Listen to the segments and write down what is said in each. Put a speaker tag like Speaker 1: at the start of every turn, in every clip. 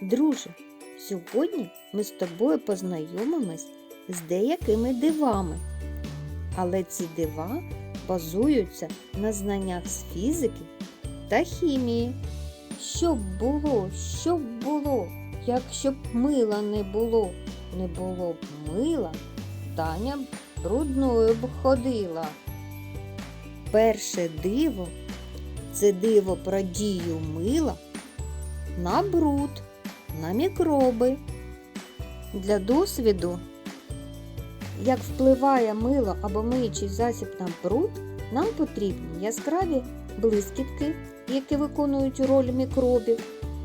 Speaker 1: Друже, сьогодні ми з тобою познайомимось з деякими дивами. Але ці дива базуються на знаннях з фізики та хімії. Щоб було, щоб було, якщо б мила не було, не було б мила, Таня б брудною б ходила. Перше диво це диво про дію мила на бруд, на мікроби. Для досвіду, як впливає мило або миючий засіб на бруд, нам потрібні яскраві блискітки, які виконують роль мікробів,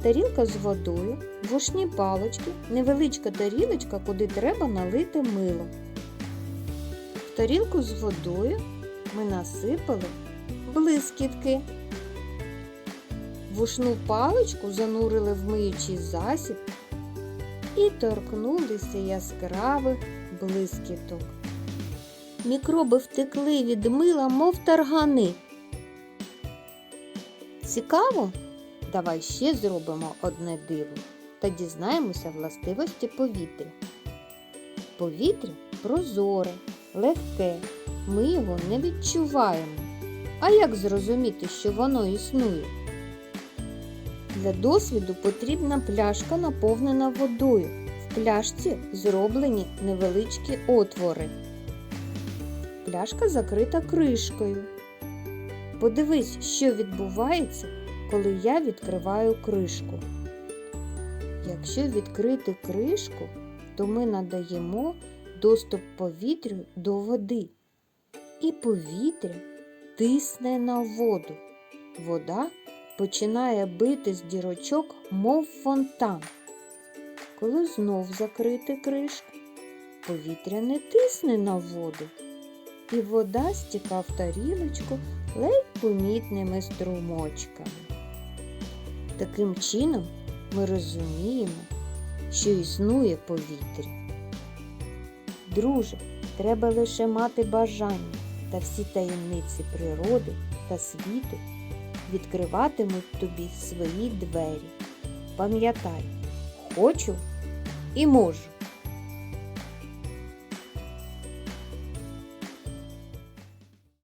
Speaker 1: тарілка з водою, вушні палочки, невеличка тарілочка, куди треба налити мило. В тарілку з водою ми насипали блискітки. Вушну паличку занурили в миючий засіб і торкнулися яскравих блискіток. Мікроби втекли від мила, мов таргани. Цікаво? Давай ще зробимо одне диво та дізнаємося властивості повітря. Повітря прозоре, легке, ми його не відчуваємо. А як зрозуміти, що воно існує? Для досвіду потрібна пляшка, наповнена водою. В пляшці зроблені невеличкі отвори. Пляшка закрита кришкою. Подивись, що відбувається, коли я відкриваю кришку. Якщо відкрити кришку, то ми надаємо доступ повітрю до води. І повітря тисне на воду. Вода починає бити з дірочок, мов фонтан. Коли знов закрити кришку, повітря не тисне на воду, і вода стіка в тарілочку ледь помітними струмочками. Таким чином ми розуміємо, що існує повітря. Друже, треба лише мати бажання та всі таємниці природи та світу відкриватимуть тобі свої двері. Пам'ятай, хочу і можу.